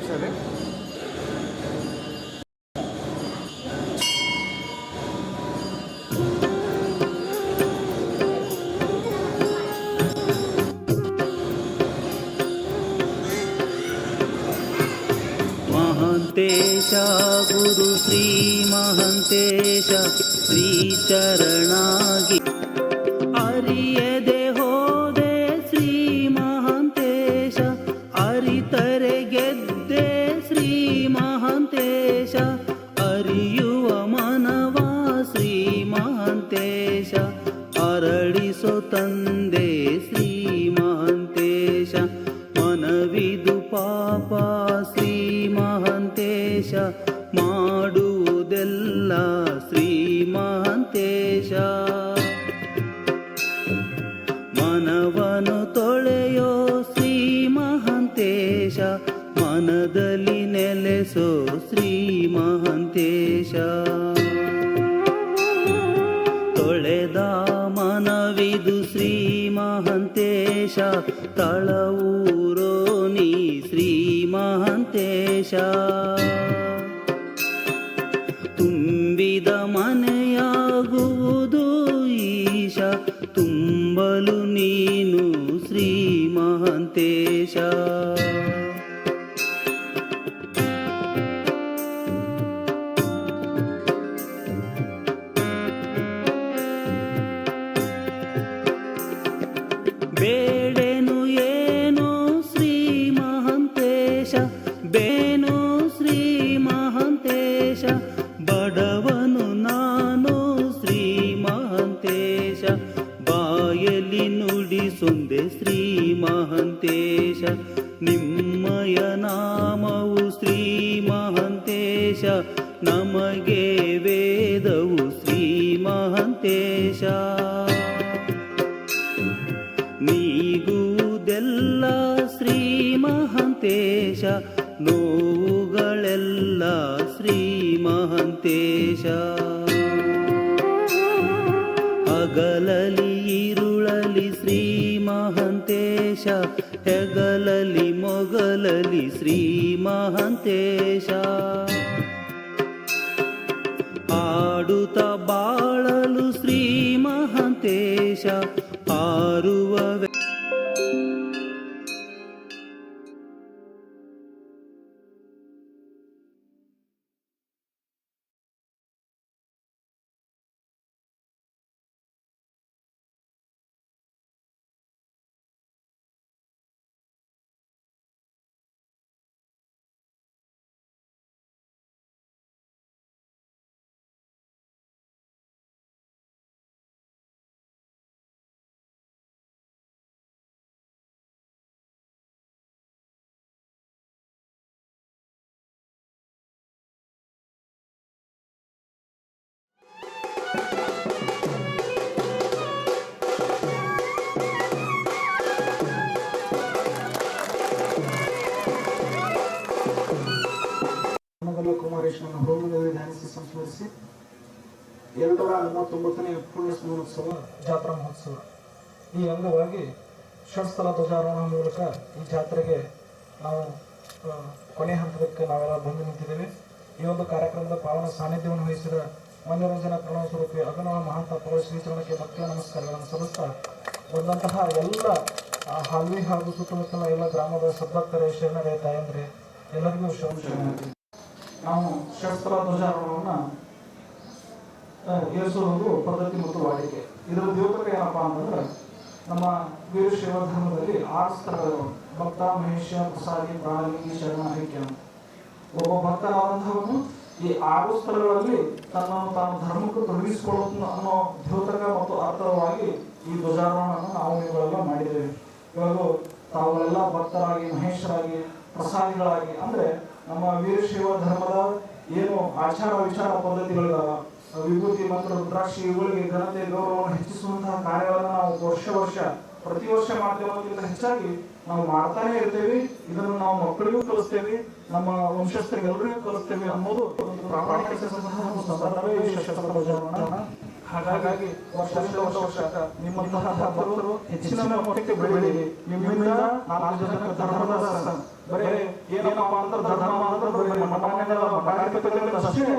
ಸರಿ ಮಹಂತೇಶ ಗುರು ಶ್ರೀ ಮಹಂತೇಶ ಶ್ರೀ ಚರಣಾಗಿ ಅರಿಯುವ ಮನವ ಶ್ರೀ ಮಹಂತೇಶ ಅರಳಿಸೋ ತಂದೆ ಶ್ರೀ ಮಹಂತೇಶ ಮನವಿದು ಪಾಪ ಶ್ರೀ ಮಹಂತೇಶ ಮಾಡುವುದೆಲ್ಲ ಶ್ರೀ ಮಹಂತೇಶ ಮನವನು ತೊಳೆಯೋ ನೆಲೆಸೋ ಶ್ರೀ ಮಹಂತೇಶ. ತೊಳೆದ ಮನವಿದು ಶ್ರೀ ಮಹಂತೇಶ. ತಳವೂರೋ ನೀ ಶ್ರೀ ಮಹಂತೇಶ. ತುಂಬಿದ ಮನೆಯಾಗುವುದು ಈಶ. ತುಂಬಲು ನೀನು ಶ್ರೀ ಮಹಂತೇಶ. ಮಹಂತೇಶ ನಿಮ್ಮಯ ನಾಮವು ಶ್ರೀ ಮಹಂತೇಶ, ನಮಗೆ ವೇದವು ಶ್ರೀ ಮಹಂತೇಶ. ನೀಗುವುದೆಲ್ಲ ಶ್ರೀ ಮಹಂತೇಶ, ನೋವುಗಳೆಲ್ಲ ಶ್ರೀ ಮಹಂತೇಶ. ಅಗಲಲಿ ಇರುಳಲಿ ಶ್ರೀ ಮಹಂತೇಶ ಹೆಗಲಲಿ ಮೊಗಲಲಿ ಶ್ರೀ ಮಹಂತೇಶ. ಆಡುತ್ತ ಬಾಳಲು ಶ್ರೀ ಮಹಂತೇಶ ಆರುವ ಕುಮಾರೇಶ್ವರನ ಹೋಮದಲ್ಲಿ ಧ್ಯಾನಿಸಿ ಸಂಸ್ಮರಿಸಿ ಎರಡು ನೂರ ಮೂವತ್ತೊಂಬತ್ತನೇ ಪುಣ್ಯ ಸ್ಮರಣೋತ್ಸವ ಜಾತ್ರಾ ಮಹೋತ್ಸವ. ಈ ಅಂಗವಾಗಿ ಷಟ್ಸ್ಥಲ ಧ್ವಜಾರೋಹಣ ಮೂಲಕ ಈ ಜಾತ್ರೆಗೆ ನಾವು ಕೊನೆ ಹಂತಕ್ಕೆ ನಾವೆಲ್ಲ ಬಂದು ನಿಂತಿದ್ದೇವೆ. ಈ ಒಂದು ಕಾರ್ಯಕ್ರಮದ ಪಾವನ ಸಾನ್ನಿಧ್ಯವನ್ನು ವಹಿಸಿದ ಮನೋರಂಜನಾ ಪ್ರಣವ ಸ್ವರೂಪಿ ಅಭಿನವ ಮಹಾಂತ ಪೌರ ಶ್ರೀಚರಣಕ್ಕೆ ಭಕ್ತಿಯ ನಮಸ್ಕಾರಗಳನ್ನು ಸಲ್ಲಿಸ್ತಾ ಬಂದಂತಹ ಎಲ್ಲ ಹಾಲ್ವಿ ಹಾಗೂ ಸುತ್ತಮುತ್ತಲ ಎಲ್ಲ ಗ್ರಾಮದ ಸದ್ಭಕ್ತರೇ, ಶರಣರೇ, ತಾಯಂದ್ರೆ, ಎಲ್ಲರಿಗೂ ಶರಣ ನಾವು ಶಸ್ತ್ರ ಧ್ವಜಾರೋಹಣವನ್ನು ಆ, ಏರಿಸುವುದು ಪದ್ಧತಿ ಮತ್ತು ವಾಡಿಕೆ ಇದರ ದ್ಯೋತಕ ಏನಪ್ಪ ಅಂತಂದ್ರೆ ನಮ್ಮ ವೀರಶೈವ ಧರ್ಮದಲ್ಲಿ ಆರು ಸ್ಥಳಗಳು ಭಕ್ತ ಮಹೇಶ ಪ್ರಸಾದಿ ಪ್ರಾಣಿ ಶರಣ ಐಕ್ಯ. ಒಬ್ಬ ಭಕ್ತನಾದಂಥವನು ಈ ಆರು ಸ್ಥಳಗಳಲ್ಲಿ ತನ್ನನ್ನು ತಾನು ಧರ್ಮಕ್ಕೆ ತೊಡಗಿಸಿಕೊಳ್ಳುತ್ತ ಅನ್ನೋ ದ್ಯೋತಕ ಮತ್ತು ಅರ್ಥವಾಗಿ ಈ ಧ್ವಜಾರೋಹಣವನ್ನು ನಾವು ಇವುಗಳೆಲ್ಲ ಮಾಡಿದ್ದೇವೆ ಇವಾಗ ತಾವುಗಳೆಲ್ಲ ಭಕ್ತರಾಗಿ ಮಹೇಶರಾಗಿ ಪ್ರಸಾದಿಗಳಾಗಿ ಅಂದ್ರೆ ನಮ್ಮ ವೀರಶೈವ ಧರ್ಮದ ಏನು ಆಚಾರ ವಿಚಾರ ಪದ್ಧತಿಗಳಿದಾವ, ವಿಭೂತಿ ಮತ್ತು ರುದ್ರಾಕ್ಷಿ ಇವುಗಳಿಗೆ ಘನತೆ, ಗೌರವವನ್ನು ಹೆಚ್ಚಿಸುವಂತಹ ಕಾರ್ಯಗಳನ್ನು ನಾವು ವರ್ಷ ವರ್ಷ, ಪ್ರತಿ ವರ್ಷ ಮಾಡ್ತೇವೆ ಹೆಚ್ಚಾಗಿ ನಾವು ಮಾಡ್ತಾನೆ ಇರ್ತೇವೆ. ಇದನ್ನು ನಾವು ಮಕ್ಕಳಿಗೂ ಕಲಿಸ್ತೇವೆ, ನಮ್ಮ ವಂಶಸ್ಥರಿಗೆಲ್ಲರಿಗೂ ಕಲಿಸ್ತೇವೆ ಅನ್ನೋದು ಒಂದು ಪ್ರಾಮಾಣಿಕ ಹಾಗಾಗಿ ವರ್ಷ ವರ್ಷ ವರ್ಷ ನಿಮ್ಮಂತಹ ಹೆಚ್ಚಿನ ಮಟ್ಟಕ್ಕೆ ಬೆಳೆಯಲಿ ನಿಮ್ಮಿಂದ ನಾಲ್ಕು ಜನಕ್ಕೆ ಧರ್ಮದ ಸ- ಬರೀ ಏನಪ್ಪಾ ಅಂದ್ರೆ ಧರ್ಮ ಅಂದ್ರೆ ಬರೀ ಮಠ ಅಷ್ಟೇ.